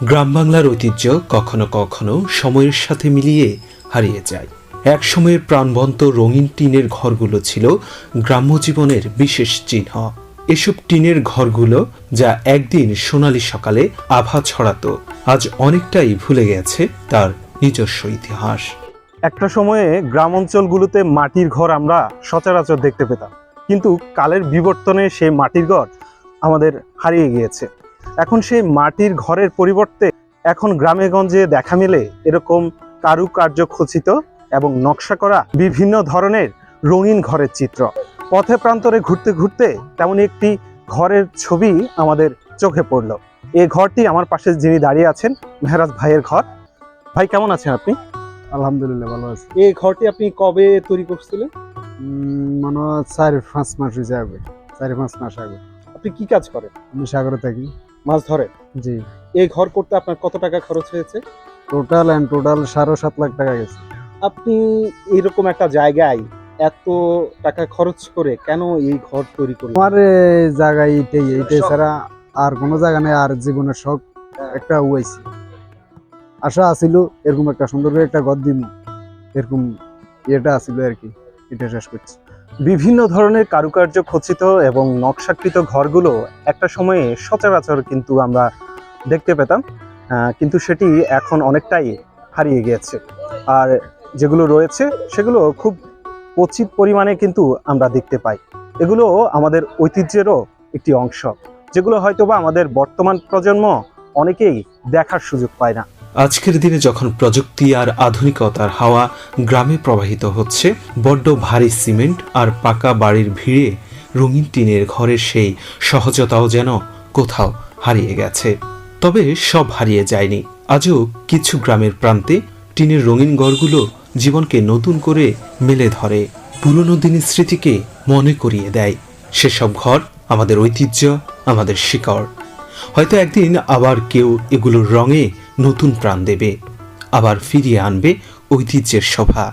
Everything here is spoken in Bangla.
গ্রাম বাংলার ঐতিহ্য কখনো কখনো সময়ের সাথে মিলিয়ে হারিয়ে যায়। এক সময়ের প্রাণবন্ত রঙিন টিনের ঘরগুলো ছিল গ্রাম্য জীবনের বিশেষ চিহ্ন। এসব টিনের ঘরগুলো যা একদিন সোনালি সকালে আভা ছড়াতো, আজ অনেকটাই ভুলে গেছে তার নিজস্ব ইতিহাস। একটা সময়ে গ্রাম অঞ্চলগুলোতে মাটির ঘর আমরা সচরাচর দেখতে পেতাম, কিন্তু কালের বিবর্তনে সেই মাটির ঘর আমাদের হারিয়ে গিয়েছে। এখন সেই মাটির ঘরের পরিবর্তে এখন গ্রামে গঞ্জে দেখা মেলে এরকম কারুকার্য খচিত এবং নকশা করা বিভিন্ন ধরনের রঙিন ঘরের চিত্র। পথে প্রান্তরে ঘুরতে ঘুরতে তেমন একটি ঘরের ছবি আমাদের চোখে পড়ল। এই ঘরটি আমার পাশে যিনি দাঁড়িয়ে আছেন মেহরাজ ভাইয়ের ঘর। ভাই কেমন আছেন আপনি? আলহামদুলিল্লাহ ভালো আছি। এই ঘরটি আপনি কবে তৈরি করছিলেন? উম, মনে হয় চার পাঁচ মাস হয়েছে আগে। চার পাঁচ মাস আগে। আপনি কি কাজ করেন? আমি সাগরে থাকি। মাছ ধরেন জি। এই ঘর করতে আপনার কত টাকা খরচ হয়েছে? টোটাল অ্যান্ড টোটাল সাড়ে সাত লাখ টাকা গেছে। আপনি এরকম একটা জায়গায় এত টাকা খরচ করে কেন এই ঘর তৈরি করলেন? আমার জায়গায় এইটাই এইটাই। ছাড়া আর কোনো জায়গা নেই আর জীবনের শখ একটা উয়াইছি। আশা আছিল এরকম একটা সুন্দর করে একটা ঘর দিম। এরকম ইয়েটা আছিল আর কি এটা শেষ করছি। বিভিন্ন ধরনের কারুকার্য খচিত এবং নকশাকৃত ঘরগুলো একটা সময়ে সচরাচর কিন্তু আমরা দেখতে পেতাম কিন্তু সেটি এখন অনেকটাই হারিয়ে গিয়েছে। আর যেগুলো রয়েছে, সেগুলো খুব কচিত পরিমাণে কিন্তু আমরা দেখতে পাই। এগুলো আমাদের ঐতিহ্যেরও একটি অংশ, যেগুলো হয়তোবা আমাদের বর্তমান প্রজন্ম অনেকেই দেখার সুযোগ পায় না। আজকের দিনে যখন প্রযুক্তি আর আধুনিকতার হাওয়া গ্রামে প্রবাহিত হচ্ছে, বড্ড ভারী সিমেন্ট আর পাকা বাড়ির ভিড়ে রঙিন টিনের ঘরের সেই সহজতাও যেন কোথাও হারিয়ে গেছে। তবে সব হারিয়ে যায়নি। আজও কিছু গ্রামের প্রান্তে টিনের রঙিন ঘরগুলো জীবনকে নতুন করে মেলে ধরে, পুরনো দিনের স্মৃতিকে মনে করিয়ে দেয়। সেসব ঘর আমাদের ঐতিহ্য, আমাদের শিকড়। হয়তো একদিন আবার কেউ এগুলোর রঙে নতুন প্রাণ দেবে আবার ফিরিয়ে আনবে ঐতিহ্যের শোভা।